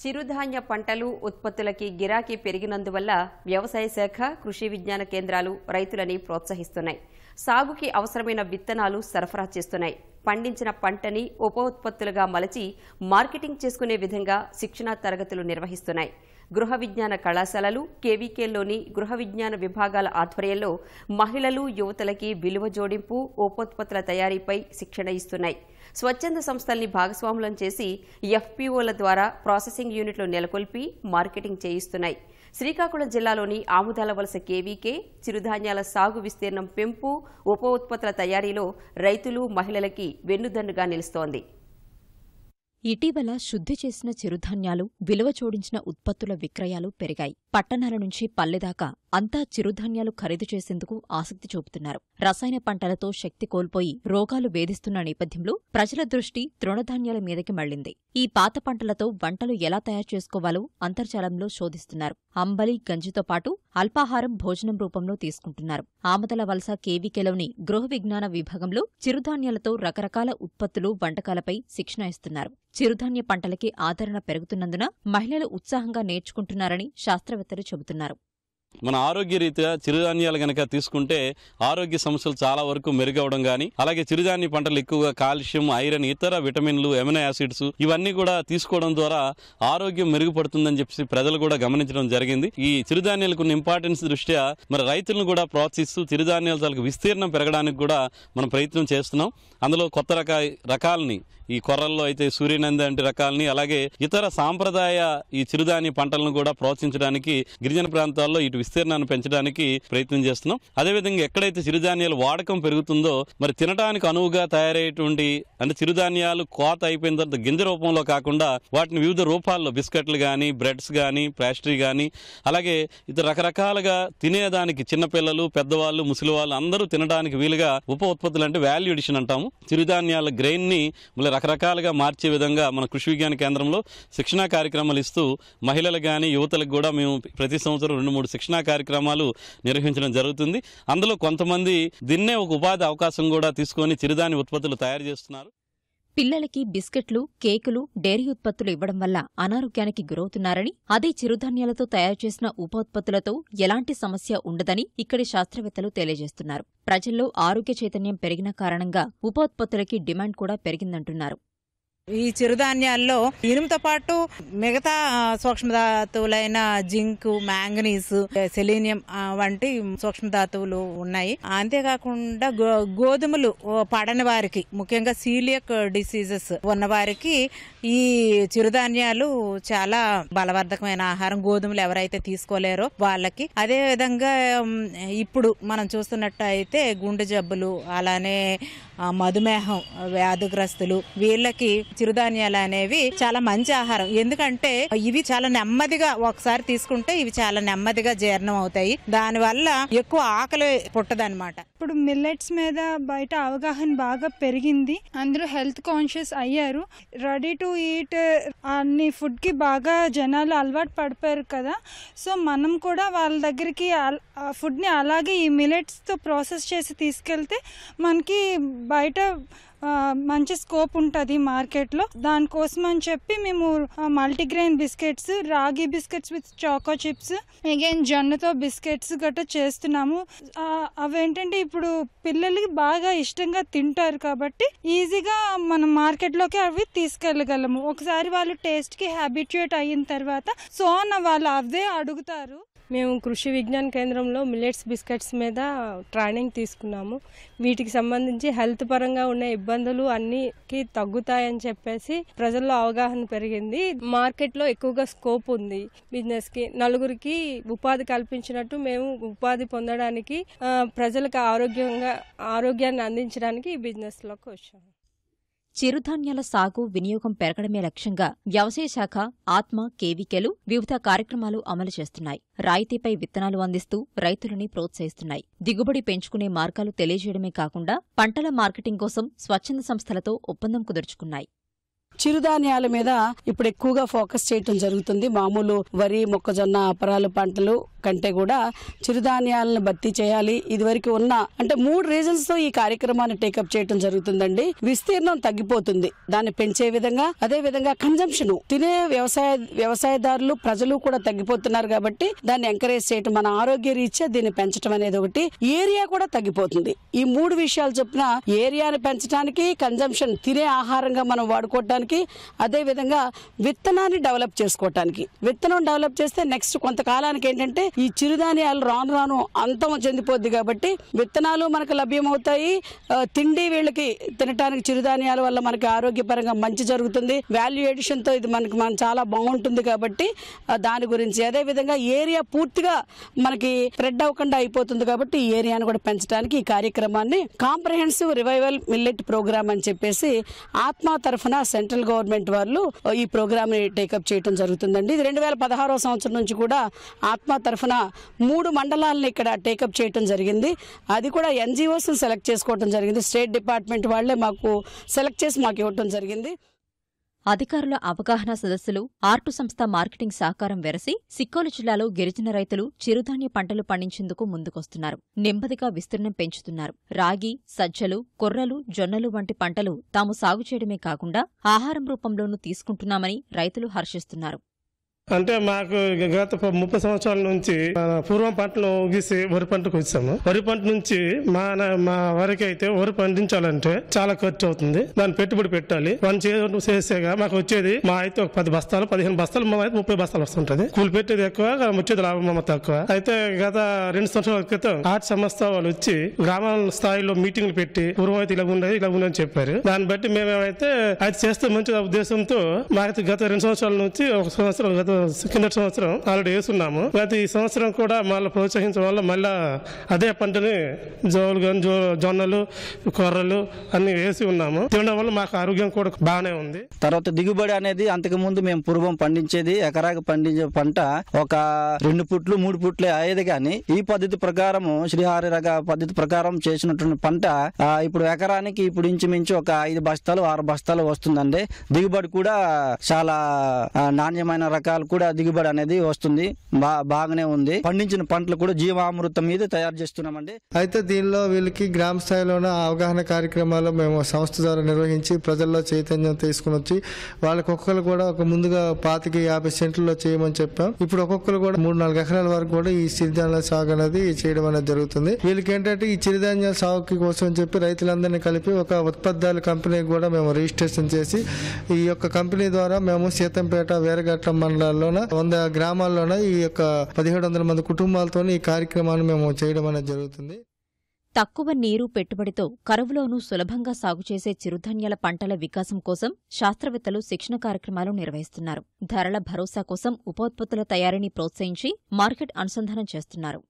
చిరుధాన్య పంటలు ఉత్పత్తులకి గిరాకీ పెరిగినందువల్ల వ్యవసాయ శాఖ కృషి విజ్ఞాన కేంద్రాలు రైతులని ప్రోత్సహిస్తున్నాయి. సాగుకి అవసరమైన విత్తనాలు సరఫరా చేస్తున్నాయి. పండించిన పంటని ఉప ఉత్పత్తులుగా మలచి మార్కెటింగ్ చేసుకునే విధంగా శిక్షణా తరగతులు నిర్వహిస్తున్నాయి. గృహ విజ్ఞాన కళాశాలలు కేవీకేలోని గృహ విజ్ఞాన విభాగాల ఆధ్వర్యంలో మహిళలు యువతలకి విలువ జోడింపు ఉపోత్పత్తుల తయారీపై శిక్షణ ఇస్తున్నాయి. స్వచ్ఛంద సంస్థల్ని భాగస్వాములను చేసి ఎఫ్పీఓల ద్వారా ప్రాసెసింగ్ యూనిట్లు నెలకొల్పి మార్కెటింగ్ చేయిస్తున్నాయి. శ్రీకాకుళం జిల్లాలోని ఆముదాల వలస కేవీకే చిరుధాన్యాల సాగు విస్తీర్ణం పెంపు ఉప ఉత్పత్తుల తయారీలో రైతులు మహిళలకి వెన్నుదన్నుగా నిలుస్తోంది. ఇటీవల శుద్ధి చేసిన చిరుధాన్యాలు విలువ జోడించిన ఉత్పత్తుల విక్రయాలు పెరిగాయి. పట్టణాల నుంచి పల్లెదాకా అంతా చిరుధాన్యాలు ఖరీదు చేసేందుకు ఆసక్తి చూపుతున్నారు. రసాయన పంటలతో శక్తి కోల్పోయి రోగాలు వేధిస్తున్న నేపథ్యంలో ప్రజల దృష్టి తృణధాన్యాల మీదకి మళ్ళింది ఈ పాత పంటలతో వంటలు ఎలా తయారు చేసుకోవాలో అంతర్జాలంలో శోధిస్తున్నారు. అంబలి గంజితో పాటు అల్పాహారం భోజనం రూపంలో తీసుకుంటున్నారు. ఆమదల వలస కేవీకేలోని గృహ విజ్ఞాన విభాగంలో చిరుధాన్యాలతో రకరకాల ఉత్పత్తులు వంటకాలపై శిక్షణ ఇస్తున్నారు. చిరుధాన్య పంటలకి ఆదరణ పెరుగుతున్నందున మహిళలు ఉత్సాహంగా నేర్చుకుంటున్నారని శాస్త్రవేత్తలు చెబుతున్నారు. మన ఆరోగ్య రీత్యా చిరుధాన్యాలు గనక తీసుకుంటే ఆరోగ్య సమస్యలు చాలా వరకు మెరుగవడం కానీ అలాగే చిరుధాన్య పంటలు ఎక్కువగా కాల్షియం ఐరన్ ఇతర విటమిన్లు ఎమినో యాసిడ్స్ ఇవన్నీ కూడా తీసుకోవడం ద్వారా ఆరోగ్యం మెరుగుపడుతుందని చెప్పి ప్రజలు కూడా గమనించడం జరిగింది. ఈ చిరుధాన్యాలకు ఉన్న ఇంపార్టెన్స్ దృష్ట్యా మరి రైతులను కూడా ప్రోత్సహిస్తూ చిరుధాన్యాల తాలకు విస్తీర్ణం పెరగడానికి కూడా మనం ప్రయత్నం చేస్తున్నాం. అందులో కొత్త రక రకాలని ఈ కొర్రల్లో అయితే సూర్యనంద వంటి రకాలని అలాగే ఇతర సాంప్రదాయ ఈ చిరుధాన్య పంటలను కూడా ప్రోత్సహించడానికి గిరిజన ప్రాంతాల్లో ఇటు విస్తీర్ణాన్ని పెంచడానికి ప్రయత్నం చేస్తున్నాం. అదేవిధంగా ఎక్కడైతే చిరుధాన్యాల వాడకం పెరుగుతుందో మరి తినడానికి అనువుగా తయారయ్యేటువంటి అంటే చిరుధాన్యాలు కోత అయిపోయిన తర్వాత గింజ రూపంలో కాకుండా వాటిని వివిధ రూపాల్లో బిస్కెట్లు కానీ బ్రెడ్స్ కానీ ప్యాస్ట్రీ కానీ అలాగే ఇతర రకరకాలుగా తినేదానికి చిన్నపిల్లలు పెద్దవాళ్ళు ముసలి వాళ్ళు అందరూ తినడానికి వీలుగా ఉప ఉత్పత్తులు అంటే వాల్యూ ఎడిషన్ అంటాము. చిరుధాన్యాల గ్రెయిన్ని మళ్ళీ రకరకాలుగా మార్చే విధంగా మన కృషి విజ్ఞాన కేంద్రంలో శిక్షణా కార్యక్రమాలు ఇస్తూ మహిళలకు కానీ యువతలకు కూడా మేము ప్రతి సంవత్సరం రెండు మూడు శిక్షణ కార్యక్రమాలు నిర్వహించడం జరుగుతుంది. అందులో కొంతమంది దీన్నే ఒక ఉపాధి అవకాశం కూడా తీసుకొని చిరుధాన్య ఉత్పత్తులు తయారు చేస్తున్నారు. పిల్లలకి బిస్కెట్లు కేకులు డైరీ ఉత్పత్తులు ఇవ్వడం వల్ల అనారోగ్యానికి గురవుతున్నారని అదే చిరుధాన్యాలతో తయారు చేసిన ఉపోత్పత్తులతో ఎలాంటి సమస్య ఉండదని ఇక్కడి శాస్త్రవేత్తలు తెలియజేస్తున్నారు. ప్రజల్లో ఆరోగ్య చైతన్యం పెరిగిన కారణంగా ఉపోత్పత్తులకి డిమాండ్ కూడా పెరిగిందంటున్నారు. ఈ చిరుధాన్యాల్లో ఇనుముతో పాటు మిగతా సూక్ష్మధాతువులైన జింక్ మ్యాంగనీస్ సెలీనియం వంటి సూక్ష్మధాతువులు ఉన్నాయి. అంతేకాకుండా గో- గోధుమలు పడని వారికి ముఖ్యంగా సీలియక్ డిసీజెస్ ఉన్న వారికి ఈ చిరుధాన్యాలు చాలా బలవర్ధకమైన ఆహారం. గోధుమలు ఎవరైతే తీసుకోలేరో వాళ్ళకి. అదే విధంగా ఇప్పుడు మనం చూస్తున్నట్టయితే గుండె జబ్బులు అలానే మధుమేహం వ్యాధిగ్రస్తులు వీళ్ళకి చిరుధాన్యాలు అనేవి చాలా మంచి ఆహారం. ఎందుకంటే ఇవి చాలా నెమ్మదిగా ఒకసారి తీసుకుంటే ఇవి చాలా నెమ్మదిగా జీర్ణం అవుతాయి. దానివల్ల ఎక్కువ ఆకలి పుట్టదనమాట ఇప్పుడు మిల్లెట్స్ మీద బయట అవగాహన బాగా పెరిగింది. అందరూ హెల్త్ కాన్షియస్ అయ్యారు. రెడీ టు ఈట్ అన్ని ఫుడ్కి బాగా జనాలు అలవాటు పడిపోయారు కదా. సో మనం కూడా వాళ్ళ దగ్గరికి ఆ ఫుడ్ని అలాగే ఈ మిల్లెట్స్తో ప్రాసెస్ చేసి తీసుకెళ్తే మనకి బయట మంచి స్కోప్ ఉంటుంది మార్కెట్లో. దానికోసం అని చెప్పి మేము multigrain biscuits ragi biscuits with choco chips again జొన్నతో biscuits గట్రా చేస్తున్నాము. అవేంటంటే ఇప్పుడు పిల్లలకి బాగా ఇష్టంగా తింటారు కాబట్టి ఈజీగా మనం మార్కెట్లోకి అవి తీసుకెళ్ళగలము. ఒకసారి వాళ్ళు టేస్ట్కి హ్యాబిట్యూట్ అయిన తర్వాత సో నా వాళ్ళు అవే అడుగుతారు. మేము కృషి విజ్ఞాన కేంద్రంలో మిల్లెట్స్ బిస్కెట్స్ మీద ట్రైనింగ్ తీసుకున్నాము. వీటికి సంబంధించి హెల్త్ పరంగా ఉన్న ఇబ్బందులు అన్నికి తగ్గుతాయని చెప్పేసి ప్రజల్లో అవగాహన పెరిగింది. మార్కెట్లో ఎక్కువగా స్కోప్ ఉంది బిజినెస్కి. నలుగురికి ఉపాధి కల్పించినట్టు మేము ఉపాధి పొందడానికి ప్రజలకు ఆరోగ్యంగా ఆరోగ్యాన్ని అందించడానికి ఈ బిజినెస్లోకి వచ్చాము. చిరుధాన్యాల సాగు వినియోగం పెరగడమే లక్ష్యంగా వ్యవసాయ శాఖ ఆత్మ కేవీకేలు వివిధ కార్యక్రమాలు అమలు చేస్తున్నాయి. రాయితీపై విత్తనాలు అందిస్తూ రైతులని ప్రోత్సహిస్తున్నాయి. దిగుబడి పెంచుకునే మార్గాలు తెలియజేయడమే కాకుండా పంటల మార్కెటింగ్ కోసం స్వచ్ఛంద సంస్థలతో ఒప్పందం కుదుర్చుకున్నాయి. చిరుధాన్యాల మీద ఇప్పుడు ఎక్కువగా ఫోకస్ చేయటం జరుగుతుంది. మామూలు వరి మొక్కజొన్న అపరాలు పంటలు కంటే కూడా చిరుధాన్యాలను భర్తీ చేయాలి. ఇదివరకు ఉన్న అంటే మూడు రీజన్స్తో ఈ కార్యక్రమాన్ని టేకప్ చేయటం జరుగుతుందండి. విస్తీర్ణం తగ్గిపోతుంది. దాన్ని పెంచే విధంగా అదే విధంగా కన్జంప్షన్ తినే వ్యవసాయ వ్యవసాయదారులు ప్రజలు కూడా తగ్గిపోతున్నారు కాబట్టి దాన్ని ఎంకరేజ్ చేయటం మన ఆరోగ్య రీత్యా దీన్ని పెంచడం అనేది ఒకటి. ఏరియా కూడా తగ్గిపోతుంది. ఈ మూడు విషయాలు చెప్పిన ఏరియాని పెంచడానికి కన్జంప్షన్ తినే ఆహారంగా మనం వాడుకోవటానికి చేసుకోవటానికి అదేవిధంగా విత్తనాన్ని డెవలప్ చేసుకోవటానికి. విత్తనం డెవలప్ చేస్తే నెక్స్ట్ కొంతకాలానికి ఏంటంటే ఈ చిరుధాన్యాలు రాను రాను అంతం చెందిపోద్ది కాబట్టి విత్తనాలు మనకు లభ్యమవుతాయి. తిండి వీళ్ళకి తినటానికి చిరుధాన్యాల వల్ల మనకి ఆరోగ్యపరంగా మంచి జరుగుతుంది. వాల్యూ ఎడిషన్తో ఇది మనకి మనం చాలా బాగుంటుంది కాబట్టి దాని గురించి. అదే విధంగా ఏరియా పూర్తిగా మనకి స్ప్రెడ్ అవ్వకుండా అయిపోతుంది కాబట్టి ఈ ఏరియాను కూడా పెంచడానికి ఈ కార్యక్రమాన్ని కాంప్రహెన్సివ్ రివైవల్ మిల్లెట్ ప్రోగ్రామ్ అని చెప్పేసి ఆత్మ తరఫున సెంట్రల్ గవర్నమెంట్ వాళ్ళు ఈ ప్రోగ్రామ్ని టేకప్ చేయడం జరుగుతుందండి. ఇది రెండు వేల పదహారో సంవత్సరం నుంచి కూడా ఆత్మ తరఫున మూడు మండలాలను ఇక్కడ టేకప్ చేయడం జరిగింది. అది కూడా ఎన్జిఓస్ సెలెక్ట్ చేసుకోవడం జరిగింది. స్టేట్ డిపార్ట్మెంట్ వాళ్ళే మాకు సెలెక్ట్ చేసి మాకు ఇవ్వటం జరిగింది. అధికారుల అవగాహన సదస్సులు ఆర్టు సంస్థ మార్కెటింగ్ సహకారం వెరసి సిక్కోలు జిల్లాలో గిరిజన రైతులు చిరుధాన్య పంటలు పండించేందుకు ముందుకొస్తున్నారు. నెమ్మదిగా విస్తీర్ణం పెంచుతున్నారు. రాగి సజ్జలు కొర్రలు జొన్నలు వంటి పంటలు తాము సాగు చేయడమే కాకుండా ఆహారం రూపంలోనూ తీసుకుంటున్నామని రైతులు హర్షిస్తున్నారు. అంటే మాకు గత ముప్పై సంవత్సరాల నుంచి పూర్వం పంటను గీసి వరి పంటకు వచ్చాము. వరి పంట నుంచి మా నా- మా వరికి అయితే వరి పండించాలంటే చాలా ఖర్చు అవుతుంది. దాన్ని పెట్టుబడి పెట్టాలి. వన్ చేసేగా మాకు వచ్చేది మా అయితే ఒక పది బస్తాలు పదిహేను బస్తాలు మా అయితే ముప్పై బస్తాలు వస్తుంటది. కూలి పెట్టేది ఎక్కువ వచ్చేది లాభం మామ తక్కువ. అయితే గత రెండు సంవత్సరాల క్రితం ఆర్ట్ సంస్థ వాళ్ళు వచ్చి గ్రామాల స్థాయిలో మీటింగ్లు పెట్టి పూర్వం అయితే ఇలా ఉండేది ఇలా ఉండని చెప్పారు. దాన్ని బట్టి మేమేమైతే అది చేస్తే మంచి ఉద్దేశంతో మాకైతే గత రెండు సంవత్సరాల నుంచి ఒక సంవత్సరం గత కింద సంవత్సరం ఆల్రెడీ వేస్తున్నాము గత ఈ సంవత్సరం కూడా మళ్ళీ ప్రోత్సహించడం వల్ల మళ్ళీ అదే పంటని జోలు కానీ జో జొన్నలు కొర్రలు అన్ని వేసి ఉన్నాము. తినడం వల్ల మాకు ఆరోగ్యం కూడా బాగానే ఉంది. తర్వాత దిగుబడి అనేది అంతకు ముందు మేము పూర్వం పండించేది ఎకరాకు పండించే పంట ఒక రెండు పుట్లు మూడు పుట్లే అయ్యేది కానీ ఈ పద్ధతి ప్రకారం శ్రీహారి రక పద్ధతి ప్రకారం చేసినటువంటి పంట ఇప్పుడు ఎకరానికి ఇప్పుడు ఇంచుమించు ఒక ఐదు బస్తాలు ఆరు బస్తాలు వస్తుందండి. దిగుబడి కూడా చాలా నాణ్యమైన రకాలు కూడా దిగుబడి అనేది వస్తుంది. బాగానే ఉంది. పండించిన పంటలు కూడా జీవామృతం మీద తయారు చేస్తున్నామండి. అయితే దీనిలో వీళ్ళకి గ్రామ స్థాయిలోన అవగాహన కార్యక్రమాలు మేము సంస్థ ద్వారా నిర్వహించి ప్రజల్లో చైతన్యం తీసుకుని వచ్చి వాళ్ళకి ఒక్కొక్కరు కూడా ఒక ముందుగా పాతికి యాభై సెంట్లలో చేయమని చెప్పాం. ఇప్పుడు ఒక్కొక్కరు కూడా మూడు నాలుగు ఎకరాల వరకు కూడా ఈ చిరుధాన్యాల సాగు అనేది చేయడం అనేది జరుగుతుంది. వీళ్ళకి ఏంటంటే ఈ చిరుధాన్యాల సాగుకి కోసం అని చెప్పి రైతులందరినీ కలిపి ఒక ఉత్పత్తుల కంపెనీ కూడా మేము రిజిస్ట్రేషన్ చేసి ఈ యొక్క కంపెనీ ద్వారా మేము సీతంపేట వీరఘట్టం మండలాల్లోన వంద గ్రామాల్లోన ఈ యొక్క పదిహేడు వందల మంది కుటుంబాలతో ఈ కార్యక్రమాన్ని మేము చేయడం అనేది జరుగుతుంది. తక్కువ నీరు పెట్టుబడితో కరువులోనూ సులభంగా సాగు చేసే చిరుధాన్యాల పంటల వికాసం కోసం శాస్త్రవేత్తలు శిక్షణ కార్యక్రమాలు నిర్వహిస్తున్నారు. ధరల భరోసా కోసం ఉపోత్పత్తుల తయారీని ప్రోత్సహించి మార్కెట్ అనుసంధానం చేస్తున్నారు.